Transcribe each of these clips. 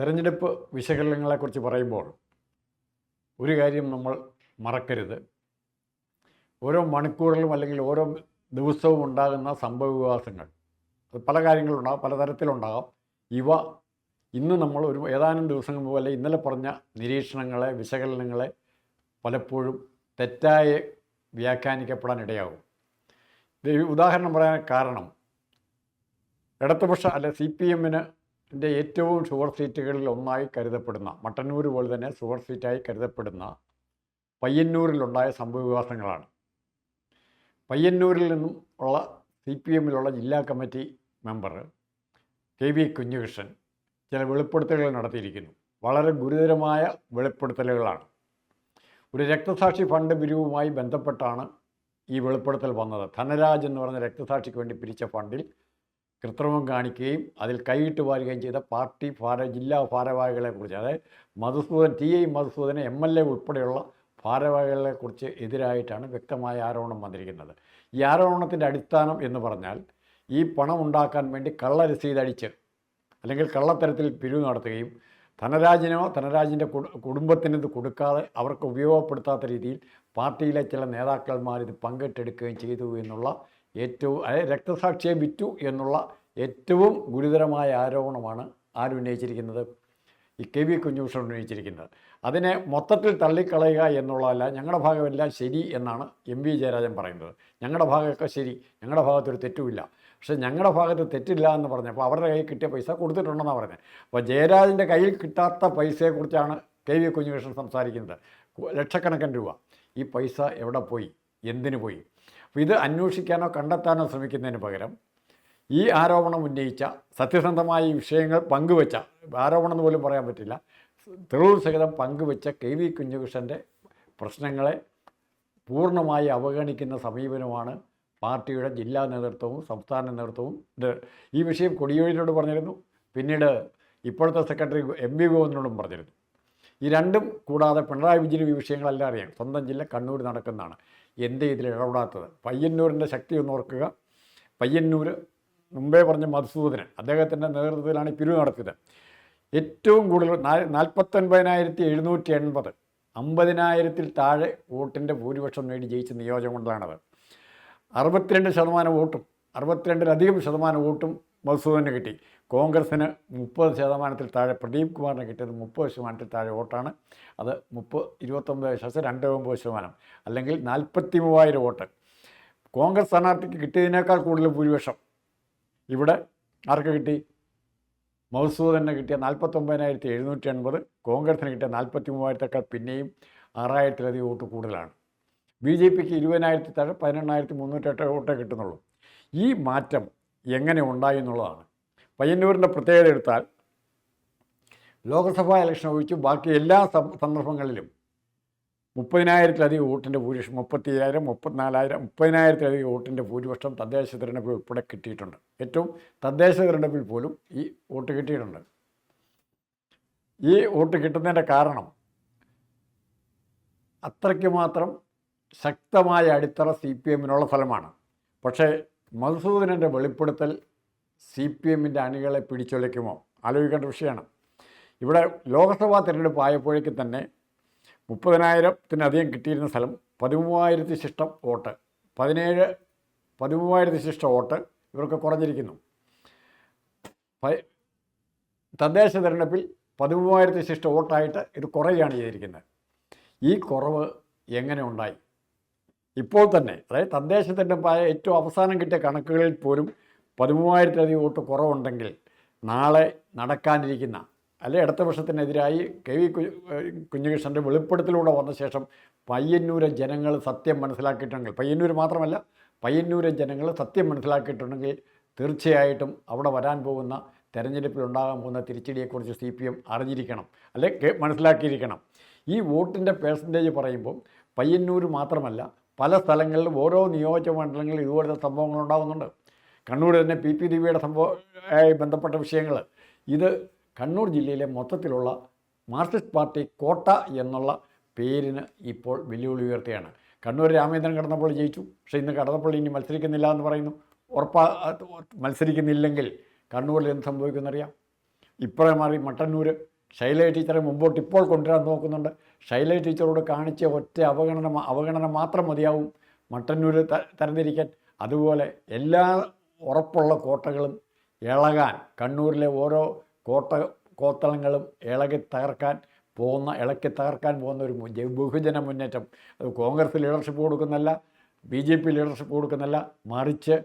തെരഞ്ഞെടുപ്പ് വിശകലനങ്ങളെക്കുറിച്ച് പറയുമ്പോൾ ഒരു കാര്യം നമ്മൾ മറക്കരുത്. ഓരോ മണിക്കൂറിലും അല്ലെങ്കിൽ ഓരോ ദിവസവും ഉണ്ടാകുന്ന സംഭവവികാസങ്ങൾ അത് പല കാര്യങ്ങളുണ്ടാകും പലതരത്തിലുണ്ടാകാം ഇവ ഇന്ന് നമ്മൾ ഒരു ഏതാനും ദിവസങ്ങൾ പോലെ ഇന്നലെ പറഞ്ഞ നിരീക്ഷണങ്ങളെ വിശകലനങ്ങളെ പലപ്പോഴും തെറ്റായി വ്യാഖ്യാനിക്കപ്പെടാൻ ഇടയാകും. ഉദാഹരണം പറയാൻ കാരണം ഇടതുപക്ഷ അല്ലെ സി പി എമ്മിന് ന്റെ ഏറ്റവും ഷുഗർ സീറ്റുകളിൽ ഒന്നായി കരുതപ്പെടുന്ന മട്ടന്നൂർ പോലെ തന്നെ ഷുഗർ സീറ്റായി കരുതപ്പെടുന്ന പയ്യന്നൂരിലുണ്ടായ സംഭവവികാസങ്ങളാണ് പയ്യന്നൂരിൽ നിന്നും ഉള്ള സി പി എമ്മിലുള്ള ജില്ലാ committee member K V Kunhikrishnan ചില വെളിപ്പെടുത്തലുകൾ നടത്തിയിരിക്കുന്നു. വളരെ ഗുരുതരമായ വെളിപ്പെടുത്തലുകളാണ്. ഒരു രക്തസാക്ഷി ഫണ്ട് പിരിവുമായി ബന്ധപ്പെട്ടാണ് ഈ വെളിപ്പെടുത്തൽ വന്നത്. ധനരാജ് എന്ന് പറഞ്ഞ രക്തസാക്ഷിക്ക് വേണ്ടി പിരിച്ച ഫണ്ടിൽ കൃത്രിമം കാണിക്കുകയും അതിൽ കൈയിട്ട് വാരുകയും ചെയ്ത പാർട്ടി ഭാര ജില്ലാ ഭാരവാഹികളെക്കുറിച്ച് അതായത് Madhusudan T I Madhusudana M L A ഉൾപ്പെടെയുള്ള ഭാരവാഹികളെക്കുറിച്ച് എതിരായിട്ടാണ് വ്യക്തമായ ആരോപണം വന്നിരിക്കുന്നത്. ഈ ആരോപണത്തിന്റെ അടിസ്ഥാനം എന്ന് പറഞ്ഞാൽ ഈ പണം ഉണ്ടാക്കാൻ വേണ്ടി കള്ള രസീതടിച്ച് അല്ലെങ്കിൽ കള്ളത്തരത്തിൽ പിരിവ് നടത്തുകയും ധനരാജിനോ ധനരാജിന്റെ കുടുംബത്തിന് ഇത് കൊടുക്കാതെ അവർക്ക് ഉപയോഗപ്പെടുത്താത്ത രീതിയിൽ പാർട്ടിയിലെ ചില നേതാക്കന്മാർ ഇത് പങ്കിട്ടെടുക്കുകയും ചെയ്തു എന്നുള്ള ഏറ്റവും അതായത് രക്തസാക്ഷിയെ വിറ്റു എന്നുള്ള ഏറ്റവും ഗുരുതരമായ ആരോപണമാണ് ആരുന്നയിച്ചിരിക്കുന്നത് ഈ കെ വി കുഞ്ഞൂഷൻ ഉന്നയിച്ചിരിക്കുന്നത്. അതിനെ മൊത്തത്തിൽ തള്ളിക്കളയുക എന്നുള്ളതല്ല ഞങ്ങളുടെ ഭാഗമെല്ലാം ശരി എന്നാണ് എം വി ജയരാജൻ പറയുന്നത്. ഞങ്ങളുടെ ഭാഗമൊക്കെ ശരി ഞങ്ങളുടെ ഭാഗത്തൊരു തെറ്റുമില്ല. പക്ഷേ ഞങ്ങളുടെ ഭാഗത്ത് തെറ്റില്ല എന്ന് പറഞ്ഞപ്പോൾ അവരുടെ കയ്യിൽ കിട്ടിയ പൈസ കൊടുത്തിട്ടുണ്ടെന്നാണ് പറഞ്ഞത്. അപ്പോൾ ജയരാജന്റെ കയ്യിൽ കിട്ടാത്ത പൈസയെക്കുറിച്ചാണ് കെ വി കുഞ്ഞുകൃഷ്ണൻ സംസാരിക്കുന്നത്. ലക്ഷക്കണക്കിന് രൂപ. ഈ പൈസ എവിടെ പോയി? എന്തിനു പോയി? ഇത് അന്വേഷിക്കാനോ കണ്ടെത്താനോ ശ്രമിക്കുന്നതിന് പകരം ഈ ആരോപണം ഉന്നയിച്ച സത്യസന്ധമായ വിഷയങ്ങൾ പങ്കുവെച്ച ആരോപണം എന്ന് പോലും പറയാൻ പറ്റില്ല തെളിവ് സഹിതം പങ്കുവെച്ച കെ വി കുഞ്ഞുകൃഷ്ണന്റെ പ്രശ്നങ്ങളെ പൂർണമായി അവഗണിക്കുന്ന സമീപനമാണ് പാർട്ടിയുടെ ജില്ലാ നേതൃത്വവും സംസ്ഥാന നേതൃത്വവും. ഈ വിഷയം കൊടിയേഴിനോട് പറഞ്ഞിരുന്നു. പിന്നീട് ഇപ്പോഴത്തെ സെക്രട്ടറി എം വി ഗോവിന്ദനോടും പറഞ്ഞിരുന്നു. ഈ രണ്ടും കൂടാതെ പിണറായി വിജയനും ഈ വിഷയങ്ങളെല്ലാം അറിയാം. സ്വന്തം ജില്ല കണ്ണൂർ നടക്കുന്നതാണ്. എന്തേ ഇതിൽ ഇടപെടാത്തത് പയ്യന്നൂരിന്റെ ശക്തി ഒന്ന് ഓർക്കുക. പയ്യന്നൂർ മുമ്പേ പറഞ്ഞ മധുസൂദനൻ അദ്ദേഹത്തിന്റെ നേതൃത്വത്തിലാണ് പിരിവ് നടത്തിയത്. ഏറ്റവും കൂടുതൽ നാൽപ്പത്തൊൻപതിനായിരത്തി എഴുന്നൂറ്റി എൺപത് അമ്പതിനായിരത്തിൽ താഴെ വോട്ടിന്റെ ഭൂരിപക്ഷം നേടി ജയിച്ച നിയോജകമണ്ഡലമാണത് അറുപത്തിരണ്ട് ശതമാനം വോട്ടും അറുപത്തിരണ്ടിലധികം ശതമാനം വോട്ടും മധുസൂദന് കിട്ടി. കോൺഗ്രസ്സിന് മുപ്പത് ശതമാനത്തിൽ താഴെ പ്രദീപ് കുമാറിന് കിട്ടിയത് മുപ്പത് ശതമാനത്തിൽ താഴെ വോട്ടാണ്. അത് മുപ്പത് ഇരുപത്തൊമ്പത് ശതമാനം രണ്ട് ഒമ്പത് ശതമാനം അല്ലെങ്കിൽ നാൽപ്പത്തി മൂവായിരം വോട്ട്. കോൺഗ്രസ് സ്ഥാനാർത്ഥിക്ക് കിട്ടിയതിനേക്കാൾ കൂടുതൽ ഭൂരിപക്ഷം. ഇവിടെ ആർക്ക് കിട്ടി? മധുസൂദന് കിട്ടിയ നാൽപ്പത്തൊമ്പതിനായിരത്തി എഴുന്നൂറ്റി എൺപത് കോൺഗ്രസിന് കിട്ടിയ നാൽപ്പത്തി മൂവായിരത്തേക്കാൾ പിന്നെയും ആറായിരത്തിലധികം വോട്ട് കൂടുതലാണ്. ബി ജെ പിക്ക് ഇരുപതിനായിരത്തി താഴെ പതിനെണ്ണായിരത്തി മുന്നൂറ്റെട്ട് വോട്ടേ കിട്ടുന്നുള്ളൂ. ഈ മാറ്റം എങ്ങനെ ഉണ്ടായി എന്നുള്ളതാണ്. പയ്യന്നൂരിന്റെ പ്രത്യേകത എടുത്താൽ ലോക്സഭാ ഇലക്ഷൻ ഒഴിച്ച് ബാക്കി എല്ലാ സന്ദർഭങ്ങളിലും മുപ്പതിനായിരത്തിലധികം വോട്ടിന്റെ ഭൂരിപക്ഷം മുപ്പത്തി അയ്യായിരം മുപ്പത്തിനാലായിരം മുപ്പതിനായിരത്തിലധികം വോട്ടിന്റെ ഭൂരിപക്ഷം തദ്ദേശ തിരഞ്ഞെടുപ്പിൽ ഉൾപ്പെടെ കിട്ടിയിട്ടുണ്ട്. ഏറ്റവും തദ്ദേശ തിരഞ്ഞെടുപ്പിൽ പോലും ഈ വോട്ട് കിട്ടിയിട്ടുണ്ട്. ഈ വോട്ട് കിട്ടുന്നതിന്റെ കാരണം അത്രയ്ക്ക് മാത്രം ശക്തമായ അടിത്തറ സി പി എമ്മിനുള്ള ഫലമാണ്. പക്ഷേ മധുസൂദനന്റെ വെളിപ്പെടുത്തൽ സി പി എമ്മിന്റെ അണികളെ പിടിച്ചൊലിക്കുമോ ആലോചിക്കേണ്ട വിഷയമാണ്. ഇവിടെ ലോക്സഭാ തിരഞ്ഞെടുപ്പ് ആയപ്പോഴേക്കും തന്നെ മുപ്പതിനായിരത്തിനധികം കിട്ടിയിരുന്ന സ്ഥലം പതിമൂവായിരത്തി ശിഷ്ടം വോട്ട്. പതിനേഴ് പതിമൂവായിരത്തി ശിഷ്ടം വോട്ട് ഇവർക്ക് കുറഞ്ഞിരിക്കുന്നു. തദ്ദേശ തിരഞ്ഞെടുപ്പിൽ പതിമൂവായിരത്തി ശിഷ്ട വോട്ടായിട്ട് ഇത് കുറയുകയാണ് ചെയ്തിരിക്കുന്നത്. ഈ കുറവ് എങ്ങനെ ഉണ്ടായി? ഇപ്പോൾ തന്നെ അതായത് തദ്ദേശ തിരഞ്ഞെടുപ്പായ ഏറ്റവും അവസാനം കിട്ടിയ കണക്കുകളിൽ പോലും പതിമൂവായിരത്തിലധികം വോട്ട് കുറവുണ്ടെങ്കിൽ നാളെ നടക്കാനിരിക്കുന്ന അല്ലെ അടുത്ത വർഷത്തിനെതിരായി കെ വി കുഞ്ഞികൃഷ്ണന്റെ വെളിപ്പെടുത്തലൂടെ വന്ന ശേഷം പയ്യന്നൂരെ ജനങ്ങൾ സത്യം മനസ്സിലാക്കിയിട്ടുണ്ടെങ്കിൽ പയ്യന്നൂർ മാത്രമല്ല പയ്യന്നൂരെ ജനങ്ങൾ സത്യം മനസ്സിലാക്കിയിട്ടുണ്ടെങ്കിൽ തീർച്ചയായിട്ടും അവിടെ വരാൻ പോകുന്ന തെരഞ്ഞെടുപ്പിൽ ഉണ്ടാകാൻ പോകുന്ന തിരിച്ചടിയെക്കുറിച്ച് സി പി എം അറിഞ്ഞിരിക്കണം അല്ലെ മനസ്സിലാക്കിയിരിക്കണം. ഈ വോട്ടിന്റെ പേഴ്സന്റേജ് പറയുമ്പോൾ പയ്യന്നൂർ മാത്രമല്ല പല സ്ഥലങ്ങളിലും ഓരോ നിയോജക മണ്ഡലങ്ങളിൽ ഇതുപോലത്തെ സംഭവങ്ങൾ ഉണ്ടാകുന്നുണ്ട് കണ്ണൂർ തന്നെ പി പി ദിവ്യയുടെ സംഭവമായി ബന്ധപ്പെട്ട വിഷയങ്ങൾ ഇത് കണ്ണൂർ ജില്ലയിലെ മൊത്തത്തിലുള്ള മാർക്സിസ്റ്റ് പാർട്ടി കോട്ട എന്നുള്ള പേരിന് ഇപ്പോൾ വെല്ലുവിളി ഉയർത്തുകയാണ്. കണ്ണൂർ രാമേന്ദ്രൻ കടന്നപ്പള്ളി ജയിച്ചു. പക്ഷേ ഇന്ന് കടന്നപ്പള്ളി ഇനി മത്സരിക്കുന്നില്ല എന്ന് പറയുന്നു. ഉറപ്പാ മത്സരിക്കുന്നില്ലെങ്കിൽ കണ്ണൂരിൽ എന്ത് സംഭവിക്കുമെന്നറിയാം. ഇപ്പോഴേ മാറി മട്ടന്നൂർ ശൈല ടീച്ചറെ മുമ്പോട്ട് ഇപ്പോൾ കൊണ്ടുവരാൻ നോക്കുന്നുണ്ട്. ശൈല ടീച്ചറോട് കാണിച്ച ഒറ്റ അവഗണന അവഗണന മാത്രം മതിയാവും മട്ടന്നൂർ തരംതിരിക്കാൻ. അതുപോലെ എല്ലാ ഉറപ്പുള്ള കോട്ടകളും ഇളകാൻ കണ്ണൂരിലെ ഓരോ കോട്ട കോത്തളങ്ങളും ഇളകി തകർക്കാൻ പോകുന്ന ഇളക്കി തകർക്കാൻ പോകുന്ന ഒരു ബഹുജന മുന്നേറ്റം. അത് കോൺഗ്രസ് ലീഡർഷിപ്പ് കൊടുക്കുന്നല്ല ബി ജെ പി ലീഡർഷിപ്പ് കൊടുക്കുന്നല്ല മറിച്ച്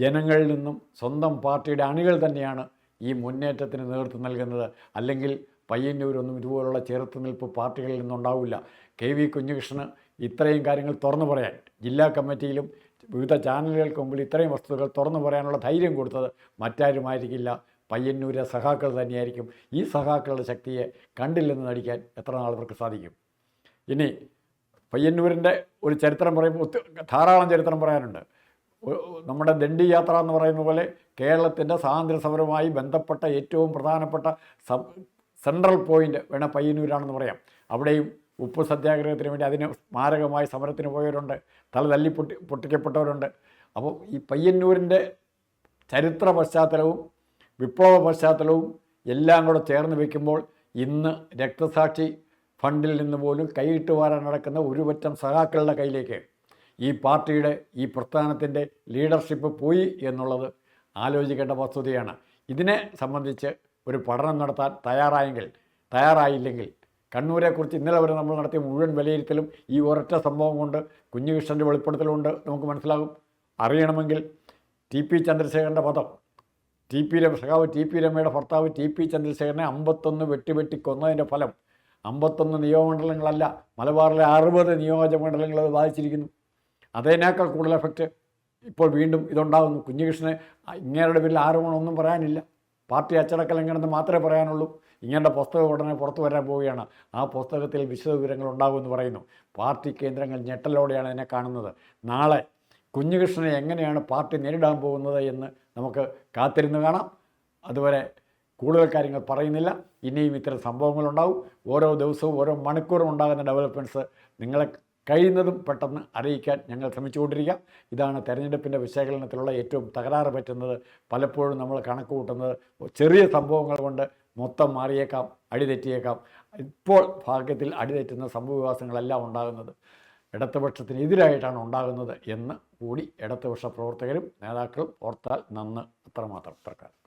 ജനങ്ങളിൽ നിന്നും സ്വന്തം പാർട്ടിയുടെ അണികൾ തന്നെയാണ് ഈ മുന്നേറ്റത്തിന് നേതൃത്വം നൽകുന്നത്. അല്ലെങ്കിൽ പയ്യന്നൂരൊന്നും ഇതുപോലുള്ള ചെറുത്തുനിൽപ്പ് പാർട്ടികളിൽ നിന്നുണ്ടാവില്ല. കെ വി കുഞ്ഞികൃഷ്ണന് ഇത്രയും കാര്യങ്ങൾ തുറന്നു പറയാൻ ജില്ലാ കമ്മിറ്റിയിലും വിവിധ ചാനലുകൾക്ക് മുമ്പിൽ ഇത്രയും വസ്തുതകൾ തുറന്നു പറയാനുള്ള ധൈര്യം കൊടുത്തത് മറ്റാരുമായിരിക്കില്ല. പയ്യന്നൂരെ സഖാക്കൾ തന്നെയായിരിക്കും. ഈ സഖാക്കളുടെ ശക്തിയെ കണ്ടില്ലെന്ന് നടിക്കാൻ എത്ര നാൾ സാധിക്കും? ഇനി പയ്യന്നൂരിന്റെ ഒരു ചരിത്രം പറയുമ്പോൾ ധാരാളം ചരിത്രം പറയാനുണ്ട്. നമ്മുടെ ദണ്ഡി യാത്ര എന്ന് പറയുന്ന പോലെ കേരളത്തിന്റെ സ്വാതന്ത്ര്യ സമരവുമായി ബന്ധപ്പെട്ട ഏറ്റവും പ്രധാനപ്പെട്ട സെൻട്രൽ പോയിന്റ് വേണ പയ്യന്നൂരാണെന്ന് പറയാം. അവിടെയും ഉപ്പ് സത്യാഗ്രഹത്തിന് വേണ്ടി അതിന് സ്മാരകമായി സമരത്തിന് പോയവരുണ്ട്. തല തല്ലി പൊട്ടി പൊട്ടിക്കപ്പെട്ടവരുണ്ട്. അപ്പോൾ ഈ പയ്യന്നൂരിന്റെ ചരിത്ര പശ്ചാത്തലവും വിപ്ലവ പശ്ചാത്തലവും എല്ലാം കൂടെ ചേർന്ന് വയ്ക്കുമ്പോൾ ഇന്ന് രക്തസാക്ഷി ഫണ്ടിൽ നിന്ന് പോലും കൈയിട്ട് വാരാൻ നടക്കുന്ന ഒരു പറ്റം സഹാക്കളുടെ കയ്യിലേക്ക് ഈ പാർട്ടിയുടെ ഈ പ്രസ്ഥാനത്തിന്റെ ലീഡർഷിപ്പ് പോയി എന്നുള്ളത് ആലോചിക്കേണ്ട വസ്തുതയാണ്. ഇതിനെ സംബന്ധിച്ച് ഒരു പഠനം നടത്താൻ തയ്യാറായെങ്കിൽ തയ്യാറായില്ലെങ്കിൽ കണ്ണൂരെക്കുറിച്ച് ഇന്നലെ വരെ നമ്മൾ നടത്തിയ മുഴുവൻ വിലയിരുത്തലും ഈ ഒരൊറ്റ സംഭവം കൊണ്ട് കുഞ്ഞുകൃഷ്ണന്റെ വെളിപ്പെടുത്തലുകൊണ്ട് നമുക്ക് മനസ്സിലാകും. അറിയണമെങ്കിൽ ടി പി ചന്ദ്രശേഖരന്റെ പദം ടി പി രമ സഖാവ് ടി പി രമയുടെ ഭർത്താവ് ടി പി ചന്ദ്രശേഖരനെ അമ്പത്തൊന്ന് വെട്ടിവെട്ടി വെട്ടി കൊന്നതിന്റെ ഫലം. അമ്പത്തൊന്ന് നിയമമണ്ഡലങ്ങളല്ല മലബാറിലെ അറുപത് നിയോജകമണ്ഡലങ്ങൾ അത് ബാധിച്ചിരിക്കുന്നു. അതിനേക്കാൾ കൂടുതൽ എഫക്റ്റ് ഇപ്പോൾ വീണ്ടും ഇതുണ്ടാകുന്നു. കുഞ്ഞുകൃഷ്ണന് ഇങ്ങേരുടെ പേരിൽ ആരോപണം ഒന്നും പറയാനില്ല. പാർട്ടി അച്ചടക്ക ലംഘനമെന്ന് മാത്രമേ പറയാനുള്ളൂ. ഇങ്ങനെ പുസ്തകം ഉടനെ പുറത്തു വരാൻ പോവുകയാണ്. ആ പുസ്തകത്തിൽ വിശദവിവരങ്ങൾ ഉണ്ടാകുമെന്ന് പറയുന്നു. പാർട്ടി കേന്ദ്രങ്ങൾ ഞെട്ടലോടെയാണ് എന്നെ കാണുന്നത്. നാളെ കുഞ്ഞുകൃഷ്ണനെ എങ്ങനെയാണ് പാർട്ടി നേരിടാൻ പോകുന്നത് എന്ന് നമുക്ക് കാത്തിരുന്ന് കാണാം. അതുവരെ കൂടുതൽ കാര്യങ്ങൾ പറയുന്നില്ല. ഇനിയും ഇത്തരം സംഭവങ്ങളുണ്ടാവും. ഓരോ ദിവസവും ഓരോ മണിക്കൂറും ഉണ്ടാകുന്ന ഡെവലപ്മെന്റ്സ് നിങ്ങളെ കഴിയുന്നതും പെട്ടെന്ന് അറിയിക്കാൻ ഞങ്ങൾ ശ്രമിച്ചുകൊണ്ടിരിക്കുക ഇതാണ് തെരഞ്ഞെടുപ്പിന്റെ വിശകലനത്തിലുള്ള ഏറ്റവും തകരാറ് പറ്റുന്നത്. പലപ്പോഴും നമ്മൾ കണക്ക് കൂട്ടുന്നത് ചെറിയ സംഭവങ്ങൾ കൊണ്ട് മൊത്തം മാറിയേക്കാം അടിതെറ്റിയേക്കാം. ഇപ്പോൾ ഭാഗ്യത്തിൽ അടിതെറ്റുന്ന സംഭവവികാസങ്ങളെല്ലാം ഉണ്ടാകുന്നത് ഇടതുപക്ഷത്തിന് എതിരായിട്ടാണ് ഉണ്ടാകുന്നത് എന്ന് കൂടി ഇടതുപക്ഷ പ്രവർത്തകരും നേതാക്കളും ഓർത്താൽ നന്ന് അത്രമാത്രം പ്രകാരം.